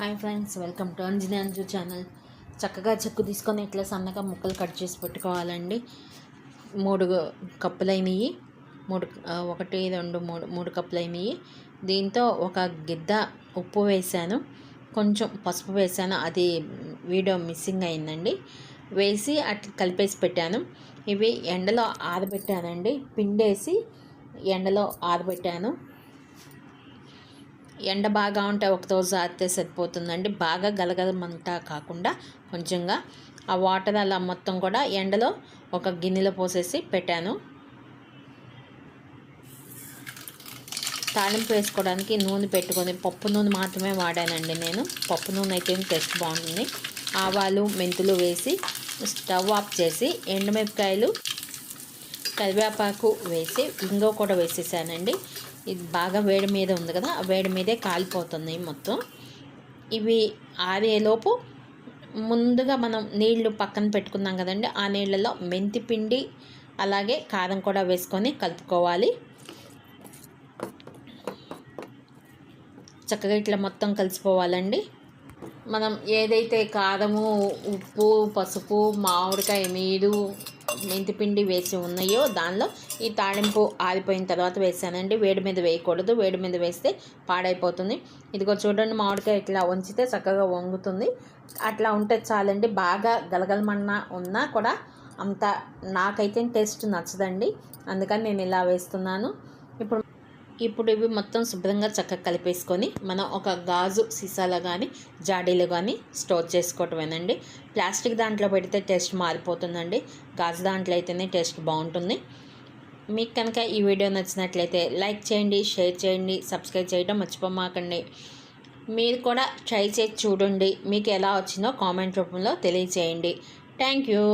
Hi friends welcome to Anjani channel. చక్కగా చెక్కు తీసుకొని ఇట్లా సన్నగా ముక్కలు కట్ చేసి పెట్టుకోవాలండి. మూడు కప్పులు అయినాయి మూడు ఒకటి రెండు మూడు మూడు కప్పులు అయినాయి దీంతో ఒక గిద్ద ఉప్పు వేసాను కొంచెం పసుపు వేసాను అది వీడియో మిస్సింగ్ అయిందండి. వేసి అట్లా కలిపేసి పెట్టాను. ఇవి ఎండలో ఆరబెట్టానండి. పిండేసి ఎండలో ఆరబెట్టాను. ఎండ బాగా ఉంటే ఒక రోజు ఆరితే సరిపోతుందండి. బాగా గలగలమంతా కాకుండా కొంచెంగా ఆ వాటర్ అలా మొత్తం కూడా ఎండలో ఒక గిన్నెలో పోసేసి పెట్టాను. తాళింపు వేసుకోవడానికి నూనె పెట్టుకొని పప్పు నూనె మాత్రమే వాడానండి నేను. పప్పు నూనె అయితే టేస్ట్ బాగుంటుంది. ఆవాలు మెంతులు వేసి స్టవ్ ఆఫ్ చేసి ఎండుమిరపకాయలు కరివేపాకు వేసి ఇంగో కూడా వేసేసానండి. ఇది బాగా వేడి మీద ఉంది కదా ఆ వేడి మీదే కాలిపోతుంది మొత్తం. ఇవి ఆరేలోపు ముందుగా మనం నీళ్ళు పక్కన పెట్టుకున్నాం కదండి ఆ నీళ్ళలో మెంతి పిండి అలాగే కారం కూడా వేసుకొని కలుపుకోవాలి. చక్కగా ఇట్లా మొత్తం కలిసిపోవాలండి. మనం ఏదైతే కారము ఉప్పు పసుపు మామిడికాయ నీరు మెంతిపిండి వేసి ఉన్నాయో దానిలో ఈ తాళింపు ఆరిపోయిన తర్వాత వేసానండి. వేడి మీద వేయకూడదు. వేడి మీద వేస్తే పాడైపోతుంది. ఇదిగో చూడండి మామిడికాయ ఇట్లా వంచితే చక్కగా వంగుతుంది. అట్లా ఉంటే చాలండి. బాగా గలగలమన్నా ఉన్నా కూడా అంత నాకైతే టేస్ట్ నచ్చదండి. అందుకని నేను ఇలా వేస్తున్నాను. ఇప్పుడు ఇప్పుడు ఇవి మొత్తం శుభ్రంగా చక్కగా కలిపేసుకొని మనం ఒక గాజు సీసాలో కానీ జాడీలో కానీ స్టోర్ చేసుకోవటమేనండి. ప్లాస్టిక్ దాంట్లో పెడితే టేస్ట్ మారిపోతుందండి. గాజు దాంట్లో అయితేనే టేస్ట్ బాగుంటుంది. మీకు కనుక ఈ వీడియో నచ్చినట్లయితే లైక్ చేయండి షేర్ చేయండి సబ్స్క్రైబ్ చేయడం మర్చిపోమాకండి. మీరు కూడా ట్రై చేసి చూడండి. మీకు ఎలా వచ్చిందో కామెంట్ రూపంలో తెలియచేయండి. Thank you.